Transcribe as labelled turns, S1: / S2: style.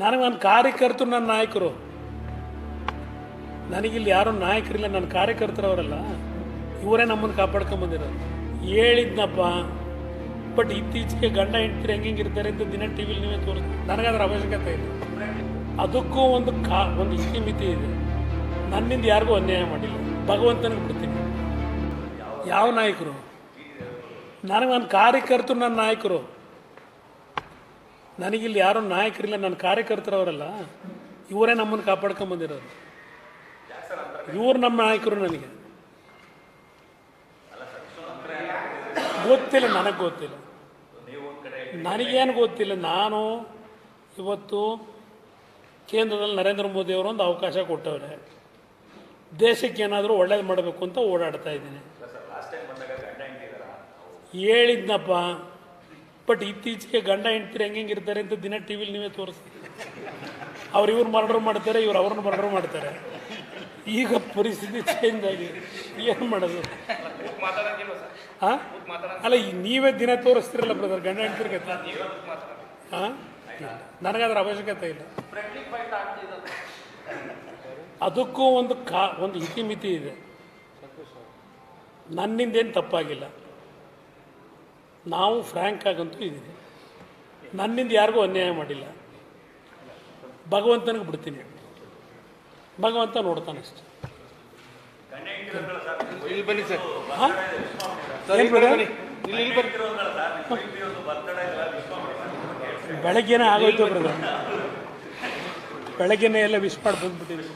S1: ನನಗೆ ನನ್ನ ಕಾರ್ಯಕರ್ತರು, ನನ್ನ ನಾಯಕರು. ನನಗಿಲ್ಲಿ ಯಾರು ನಾಯಕರಿಲ್ಲ, ನನ್ನ ಕಾರ್ಯಕರ್ತರವರಲ್ಲ. ಇವರೇ ನಮ್ಮನ್ನು ಕಾಪಾಡ್ಕೊಂಡ್ ಬಂದಿರೋದು ಹೇಳಿದ್ನಪ್ಪ, ಬಟ್ ಇತ್ತೀಚೆಗೆ ಗಂಡ ಹೆಂಡ್ತಿರು ಹೆಂಗೆ ಇರ್ತಾರೆ ಅಂತ ದಿನ ಟಿ ವಿಲಿ ನೀವೇ ತೋರಿಸ್ ನನಗದ್ರ ಅವಶ್ಯಕತೆ ಇಲ್ಲ. ಅದಕ್ಕೂ ಒಂದು ಕಾ, ಒಂದು ಇತಿಮಿತಿ ಇದೆ. ನನ್ನಿಂದ ಯಾರಿಗೂ ಅನ್ಯಾಯ ಮಾಡಿಲ್ಲ. ಭಗವಂತನಿಗೆ ಬಿಡ್ತೀನಿ ಯಾವ ನಾಯಕರು? ನನಗೆ ನನ್ನ ಕಾರ್ಯಕರ್ತರು, ನನ್ನ ನಾಯಕರು. ನನಗಿಲ್ಲಿ ಯಾರು ನಾಯಕರಿಲ್ಲ ನನ್ನ ಕಾರ್ಯಕರ್ತರವರಲ್ಲ. ಇವರೇ ನಮ್ಮನ್ನು ಕಾಪಾಡ್ಕೊಂಬಂದಿರೋರು ಇವ್ರು ನಮ್ಮ ನಾಯಕರು ನನಗೆ. ಗೊತ್ತಿಲ್ಲ ನನಗೆ ಗೊತ್ತಿಲ್ಲ. ನನಗೇನು ಗೊತ್ತಿಲ್ಲ ನಾನು ಇವತ್ತು ಕೇಂದ್ರದಲ್ಲಿ ನರೇಂದ್ರ ಮೋದಿ ಅವರು ಒಂದು ಅವಕಾಶ ಕೊಟ್ಟವ್ರೆ. ದೇಶಕ್ಕೆ ಏನಾದರೂ ಒಳ್ಳೇದು ಮಾಡಬೇಕು ಅಂತ ಓಡಾಡ್ತಾ ಇದ್ದೀನಿ. ಹೇಳಿದ್ನಪ್ಪ. ಬಟ್ ಇತ್ತೀಚೆಗೆ ಗಂಡ ಹೆಂಡ್ತಿರು ಹೆಂಗೆ ಇರ್ತಾರೆ ಅಂತ ದಿನ ಟಿ ವಿಲಿ ನೀವೇ ತೋರಿಸ್ತೀವಿ ಅವ್ರು ಇವ್ರು ಮರ್ಡರ್ ಮಾಡ್ತಾರೆ, ಇವ್ರು ಅವ್ರನ್ನ ಮರ್ಡರ್ ಮಾಡ್ತಾರೆ. ಈಗ ಪರಿಸ್ಥಿತಿ ಚೇಂಜ್ ಆಗಿದೆ. ಏನು ಮಾಡೋದು? ಅಲ್ಲ ನೀವೇ ದಿನ ತೋರಿಸ್ತಿರಲ್ಲ ಬ್ರದರ್ ಗಂಡ ಹೆಂಡ್ತಿರ್ಗೆ ಹಾಂ ನನಗಾದ್ರ ಅವಶ್ಯಕತೆ ಇಲ್ಲ. ಅದಕ್ಕೂ ಒಂದು ಕಾ, ಒಂದು ಇತಿಮಿತಿ ಇದೆ. ನನ್ನಿಂದೇನು ತಪ್ಪಾಗಿಲ್ಲ. ನಾವು ಫ್ರ್ಯಾಂಕ್ ಆಗಂತೂ ಇದ್ದೀನಿ ನನ್ನಿಂದ ಯಾರಿಗೂ ಅನ್ಯಾಯ ಮಾಡಿಲ್ಲ. ಭಗವಂತನಿಗೆ ಬಿಡ್ತೀನಿ. ಭಗವಂತ ನೋಡ್ತಾನೆ ಅಷ್ಟೆ. ಬೆಳಗ್ಗೆನೇ ಆಗೋಯ್ತು ಬ್ರದರ್ ಬೆಳಗ್ಗೆನೇ ಎಲ್ಲ ವಿಶ್ ಮಾಡಿ ಬಂದ್ಬಿಟ್ಟಿದ್ವಿ